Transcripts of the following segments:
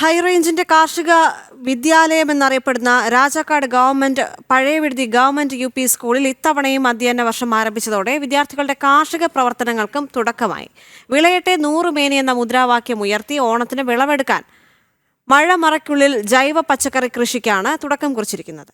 ഹൈറേഞ്ചിന്റെ കാർഷിക വിദ്യാലയം എന്നറിയപ്പെടുന്ന Rajakkad government Pazhayaviduthi government U P സ്കൂളിൽ ഇത്തവണയും അധ്യയന വർഷം ആരംഭിച്ചതോടെ വിദ്യാർത്ഥികളുടെ കാർഷിക പ്രവർത്തനങ്ങൾക്കും തുടക്കമായി. വിളയട്ടെ നൂറുമേനി എന്ന മുദ്രാവാക്യം ഉയർത്തി ഓണത്തിന് വിളവെടുക്കാൻ മഴമറയ്ക്കുള്ളിൽ ജൈവ പച്ചക്കറി കൃഷിക്കാണ് തുടക്കം കുറിച്ചിരിക്കുന്നത്.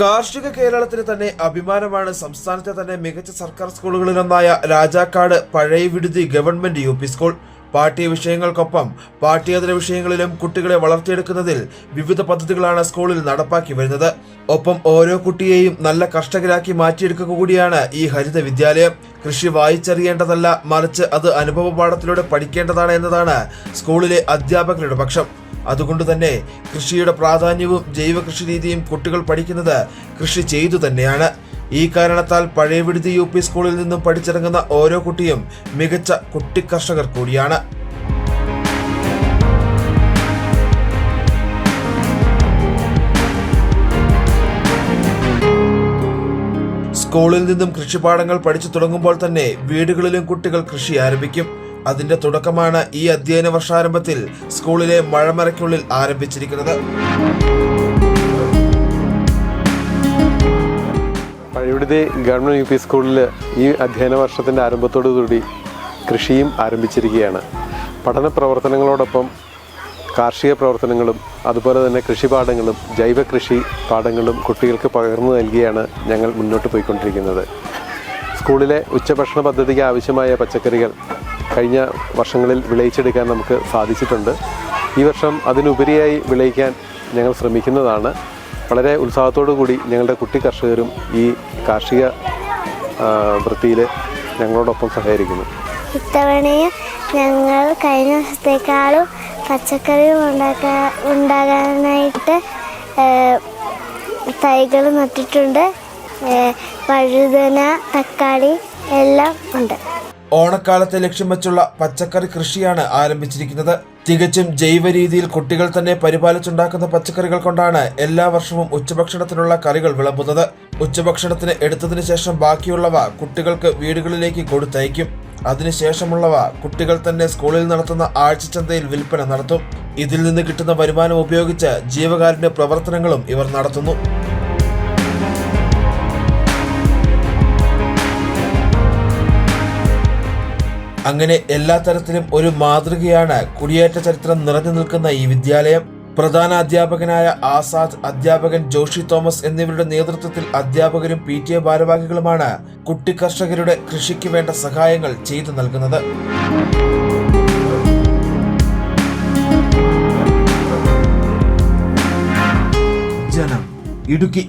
കാർഷിക കേരളത്തിന് തന്നെ അഭിമാനമാണ്. സംസ്ഥാനത്തെ തന്നെ മികച്ച സർക്കാർ സ്കൂളുകളിലൊന്നായ Rajakkad Pazhayaviduthi government U P school. പാഠ്യ വിഷയങ്ങൾക്കൊപ്പം പാഠ്യേതര വിഷയങ്ങളിലും കുട്ടികളെ വളർത്തിയെടുക്കുന്നതിൽ വിവിധ പദ്ധതികളാണ് സ്കൂളിൽ നടപ്പാക്കി വരുന്നത്. ഒപ്പം ഓരോ കുട്ടിയെയും നല്ല കർഷകരാക്കി മാറ്റിയെടുക്കുക കൂടിയാണ് ഈ ഹരിത വിദ്യാലയം. കൃഷി വായിച്ചറിയേണ്ടതല്ല മറിച്ച് അത് അനുഭവ പാഠത്തിലൂടെ പഠിക്കേണ്ടതാണ് എന്നതാണ് സ്കൂളിലെ അധ്യാപകരുടെ പക്ഷം. അതുകൊണ്ട് തന്നെ കൃഷിയുടെ പ്രാധാന്യവും ജൈവ കൃഷി രീതിയും കുട്ടികൾ പഠിക്കുന്നത് കൃഷി ചെയ്തു തന്നെയാണ്. ഈ കാരണത്താൽ പഴയ വിടുതി യു പി സ്കൂളിൽ നിന്നും പഠിച്ചിറങ്ങുന്ന ഓരോ കുട്ടിയും മികച്ച കുട്ടി കർഷകർ കൂടിയാണ്. സ്കൂളിൽ നിന്നും കൃഷിപാഠങ്ങൾ പഠിച്ചു തുടങ്ങുമ്പോൾ തന്നെ വീടുകളിലും കുട്ടികൾ കൃഷി ആരംഭിക്കും. അതിന്റെ തുടക്കമാണ് ഈ അധ്യയന വർഷാരംഭത്തിൽ സ്കൂളിലെ മഴമറയ്ക്കുള്ളിൽ ആരംഭിച്ചിരിക്കുന്നത്. പഴയവിടുതി ഗവൺമെന്റ് യു പി സ്കൂളിൽ ഈ അധ്യയന വർഷത്തിന്റെ ആരംഭത്തോടുകൂടി കൃഷിയും ആരംഭിച്ചിരിക്കുകയാണ്. പഠന പ്രവർത്തനങ്ങളോടൊപ്പം കാർഷിക പ്രവർത്തനങ്ങളും അതുപോലെ തന്നെ കൃഷിപാഠങ്ങളും ജൈവ കൃഷി പാഠങ്ങളും കുട്ടികൾക്ക് പകർന്നു നൽകിയാണ് ഞങ്ങൾ മുന്നോട്ട് പോയിക്കൊണ്ടിരിക്കുന്നത്. സ്കൂളിലെ ഉച്ചഭക്ഷണ പദ്ധതിക്ക് ആവശ്യമായ പച്ചക്കറികൾ കഴിഞ്ഞ വർഷങ്ങളിൽ വിളയിച്ചെടുക്കാൻ നമുക്ക് സാധിച്ചിട്ടുണ്ട്. ഈ വർഷം അതിനുപരിയായി വിളയിക്കാൻ ഞങ്ങൾ ശ്രമിക്കുന്നതാണ്. വളരെ ഉത്സാഹത്തോടു കൂടി ഞങ്ങളുടെ കുട്ടി കർഷകരും ഈ കാർഷിക വൃത്തിയിൽ ഞങ്ങളോടൊപ്പം സഹകരിക്കുന്നു. ഇത്തവണയും ഞങ്ങൾ കഴിഞ്ഞ വർഷത്തേക്കാളും പച്ചക്കറി ഉണ്ടാക്കാ ഉണ്ടാകാനായിട്ട് തൈകൾ നട്ടിട്ടുണ്ട്. വഴുതന തക്കാളി എല്ലാം ഉണ്ട്. ഓണക്കാലത്തെ ലക്ഷ്യം വെച്ചുള്ള പച്ചക്കറി കൃഷിയാണ് ആരംഭിച്ചിരിക്കുന്നത്. തികച്ചും ജൈവ രീതിയിൽ കുട്ടികൾ തന്നെ പരിപാലിച്ചുണ്ടാക്കുന്ന പച്ചക്കറികൾ കൊണ്ടാണ് എല്ലാ വർഷവും ഉച്ചഭക്ഷണത്തിനുള്ള കറികൾ വിളമ്പുന്നത്. ഉച്ചഭക്ഷണത്തിന് എടുത്തതിനു ശേഷം ബാക്കിയുള്ളവ കുട്ടികൾക്ക് വീടുകളിലേക്ക് കൊടുത്തയക്കും. അതിനുശേഷമുള്ളവ കുട്ടികൾ തന്നെ സ്കൂളിൽ നടത്തുന്ന ആഴ്ചച്ചന്തയിൽ വിൽപ്പന നടത്തും. ഇതിൽ നിന്ന് കിട്ടുന്ന വരുമാനം ഉപയോഗിച്ച് ജീവകാരുണ്യ പ്രവർത്തനങ്ങളും ഇവർ നടത്തുന്നു. അങ്ങനെ എല്ലാ തരത്തിലും ഒരു മാതൃകയാണ് കുടിയേറ്റ ചരിത്രം നിറഞ്ഞു നിൽക്കുന്ന ഈ വിദ്യാലയം. പ്രധാന അധ്യാപകനായ ആസാദ് അധ്യാപകൻ ജോഷി തോമസ് എന്നിവരുടെ നേതൃത്വത്തിൽ അധ്യാപകരും പി ടി എ ഭാരവാഹികളുമാണ് കുട്ടി കർഷകരുടെ കൃഷിക്ക് വേണ്ട സഹായങ്ങൾ ചെയ്തു നൽകുന്നത്. ഇടുക്കി